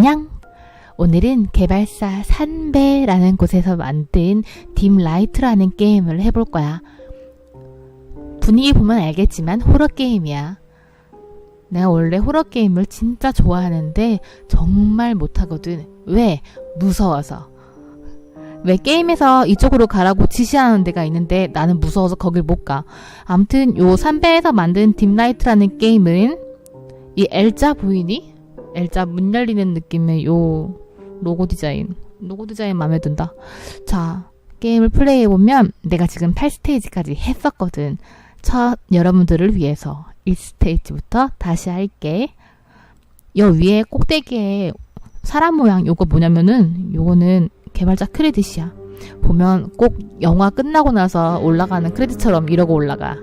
안녕! 오늘은 개발사 산배라는 곳에서 만든 딥라이트라는 게임을 해볼 거야. 분위기 보면 알겠지만 호러 게임이야. 내가 원래 호러 게임을 진짜 좋아하는데 정말 못하거든. 왜? 무서워서. 왜 게임에서 이쪽으로 가라고 지시하는 데가 있는데 나는 무서워서 거길 못 가. 아무튼 요 산배에서 만든 딥라이트라는 게임은 이 L자 보이니? L자 문 열리는 느낌의 요 로고 디자인. 로고 디자인 마음에 든다. 자, 게임을 플레이해보면 내가 지금 8스테이지까지 했었거든. 첫 여러분들을 위해서 1스테이지부터 다시 할게. 요 위에 꼭대기에 사람 모양 요거 뭐냐면은 요거는 개발자 크레딧이야. 보면 꼭 영화 끝나고 나서 올라가는 크레딧처럼 이러고 올라가.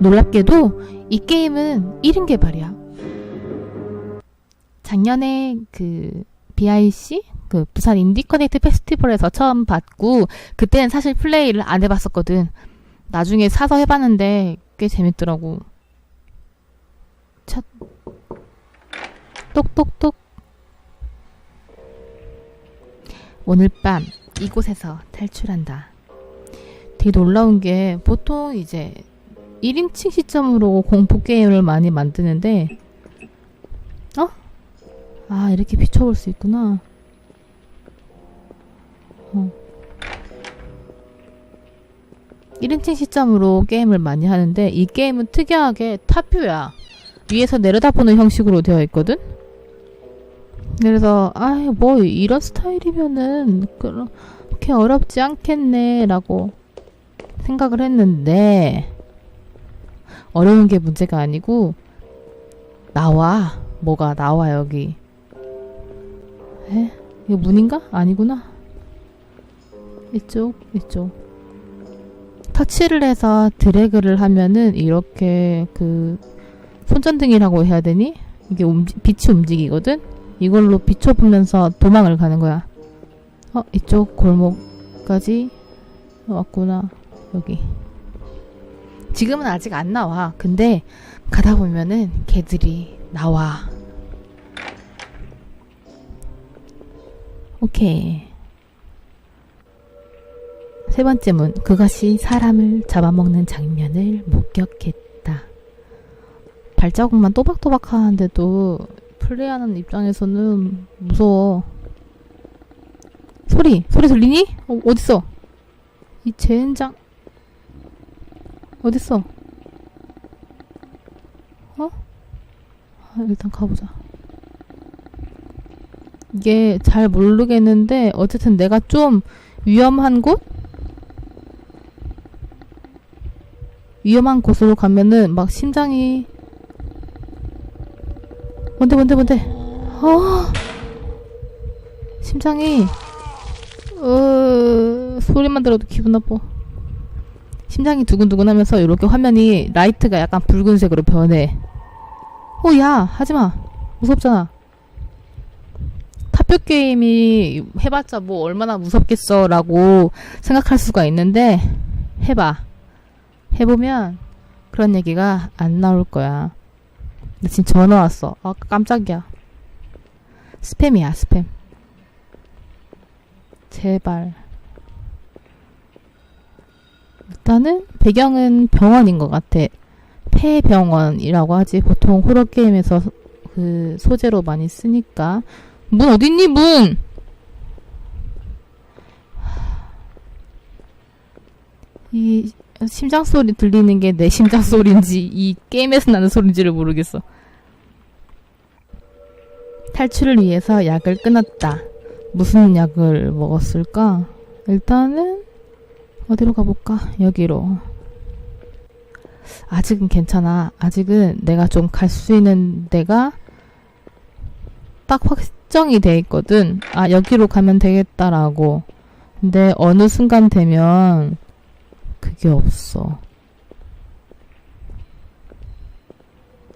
놀랍게도 이 게임은 1인 개발이야. 작년에 그 BIC 그 부산 인디 커넥트 페스티벌에서 처음 봤고 그때는 사실 플레이를 안 해봤었거든. 나중에 사서 해봤는데 꽤 재밌더라고. 첫 똑똑똑 오늘 밤 이곳에서 탈출한다. 되게 놀라운 게 보통 이제 1인칭 시점으로 공포 게임을 많이 만드는데 어? 아 이렇게 비춰볼 수 있구나. 어. 1인칭 시점으로 게임을 많이 하는데 이 게임은 특이하게 타뷰야. 위에서 내려다보는 형식으로 되어 있거든? 그래서 아뭐 이런 스타일이면은 그렇게 어렵지 않겠네 라고 생각을 했는데 어려운 게 문제가 아니고 나와 뭐가 나와 여기 에? 이거 문인가? 아니구나 이쪽 이쪽 터치를 해서 드래그를 하면은 이렇게 그 손전등이라고 해야 되니? 이게 움지, 빛이 움직이거든? 이걸로 비춰보면서 도망을 가는 거야. 어, 이쪽 골목까지 왔구나. 여기. 지금은 아직 안 나와. 근데 가다 보면은 걔들이 나와. 오케이. 세 번째 문. 그것이 사람을 잡아먹는 장면을 목격했다. 발자국만 또박또박 하는데도 플레이하는 입장에서는 무서워. 소리, 소리 들리니? 어, 어딨어? 이 젠장. 어딨어? 어? 아, 일단 가보자. 이게 잘 모르겠는데, 어쨌든 내가 좀 위험한 곳? 위험한 곳으로 가면은 막 심장이 뭔데 뭔데 뭔데 어 심장이 어 소리만 들어도 기분 나빠 심장이 두근두근 하면서 이렇게 화면이 라이트가 약간 붉은색으로 변해 어야 하지마 무섭잖아 탑뷰 게임이 해봤자 뭐 얼마나 무섭겠어 라고 생각할 수가 있는데 해봐 해보면 그런 얘기가 안 나올 거야 나 지금 전화 왔어. 아, 깜짝이야. 스팸이야, 스팸. 제발. 일단은 배경은 병원인 것 같아. 폐병원이라고 하지. 보통 호러 게임에서 그 소재로 많이 쓰니까. 문 어딨니, 문! 이 심장 소리 들리는 게 내 심장 소리인지 이 게임에서 나는 소리인지를 모르겠어. 탈출을 위해서 약을 끊었다. 무슨 약을 먹었을까? 일단은 어디로 가볼까? 여기로. 아직은 괜찮아. 아직은 내가 좀 갈 수 있는 데가 딱 확정이 돼 있거든. 아, 여기로 가면 되겠다라고. 근데 어느 순간 되면 그게 없어.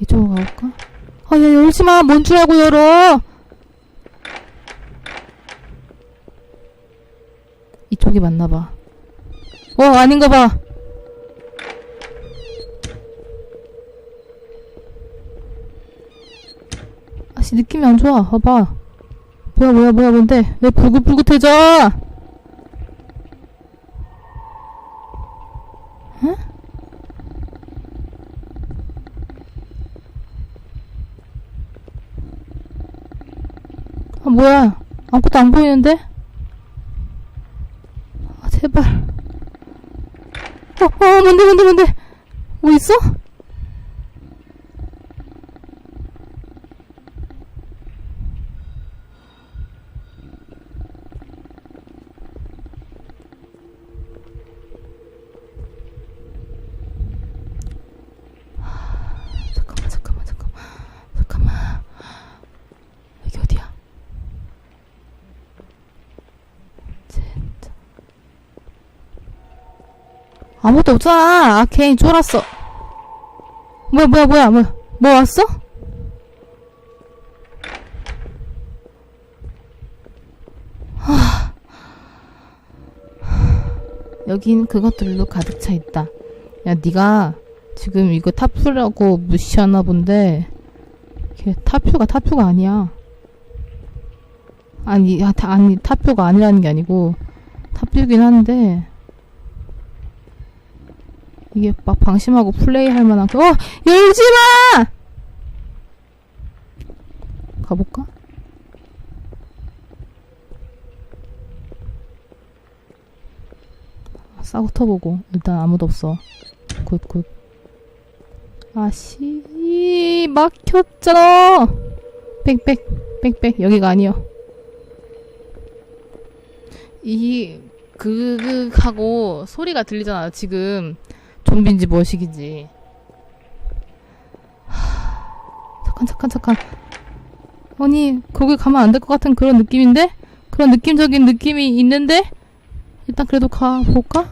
이쪽으로 가볼까? 아, 야, 열지 마! 뭔 줄 알고 열어! 이쪽이 맞나봐. 어, 아닌가 봐! 씨, 느낌이 안 좋아. 봐봐. 뭐야, 뭐야, 뭐야, 뭔데? 왜 불긋불긋해져? 응? 아, 뭐야. 아무것도 안 보이는데? 아, 제발. 어, 어, 뭔데, 뭔데, 뭔데? 뭐 있어? 잠깐만, 잠깐만, 잠깐만. 잠깐만. 여기 어디야? 진짜. 아무것도 없잖아. 아, 괜히 쫄았어. 뭐야, 뭐야, 뭐야, 뭐야. 뭐 왔어? 하. 여긴 그것들로 가득 차 있다. 야, 네가 지금 이거 타프라고 무시하나 본데, 걔 타표가 타표가 아니야. 아니, 아, 타- 아니, 타표가 아니라는 게 아니고, 타표긴 한데, 이게 막 방심하고 플레이할 만한, 어! 열지 마! 가볼까? 아, 싸고 터보고, 일단 아무도 없어. 굿, 굿. 아씨, 막혔잖아! 빽빽, 빽빽, 여기가 아니여. 이, 그, 그, 하고 소리가 들리잖아, 지금. 좀비인지 뭐식인지. 하, 잠깐, 잠깐, 잠깐. 아니, 거기 가면 안 될 것 같은 그런 느낌인데? 그런 느낌적인 느낌이 있는데? 일단 그래도 가볼까?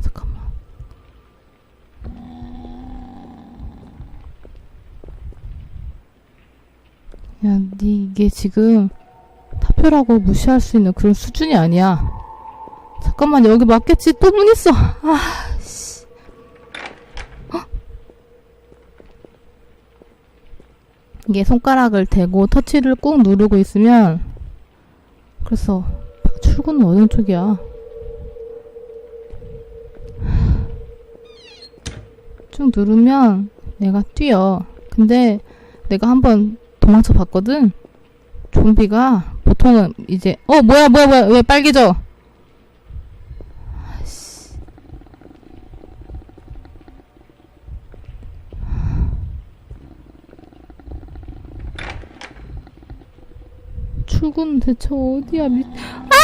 잠깐만. 야, 니 이게 지금 타표라고 무시할 수 있는 그런 수준이 아니야. 잠깐만, 여기 맞겠지? 또 문 있어. 아, 씨. 헉? 이게 손가락을 대고 터치를 꾹 누르고 있으면 그래서 출구는 어느 쪽이야? 쭉 누르면 얘가 뛰어. 근데 내가 한번 도망쳐 봤거든? 좀비가 보통은 이제, 어, 뭐야, 뭐야, 뭐야, 왜 빨개져? 출구는 대체 어디야, 미, 아,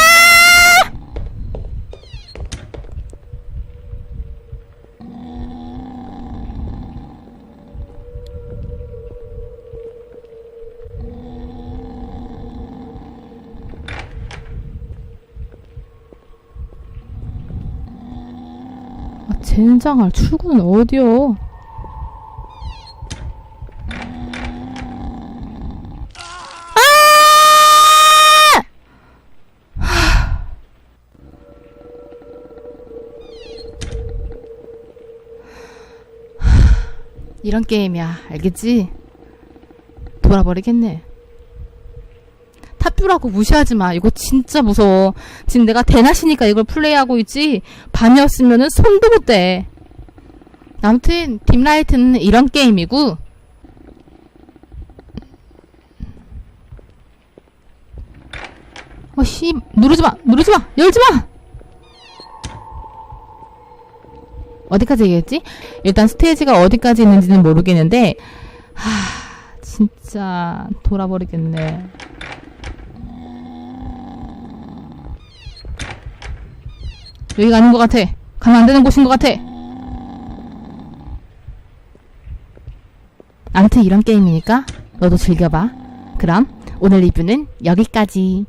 젠장할 출구는 어디요? 이런 게임이야. 알겠지? 돌아버리겠네. 탑뷰라고 무시하지 마. 이거 진짜 무서워. 지금 내가 대낮이니까 이걸 플레이하고 있지. 밤이었으면은 손도 못 대. 아무튼 딥라이트는 이런 게임이고 어씨 누르지 마 누르지 마 열지 마 어디까지 얘기했지? 일단 스테이지가 어디까지 있는지는 모르겠는데 하 진짜 돌아버리겠네 여기가 아닌 것 같아 가면 안 되는 곳인 것 같아 아무튼 이런 게임이니까 너도 즐겨봐. 그럼 오늘 리뷰는 여기까지.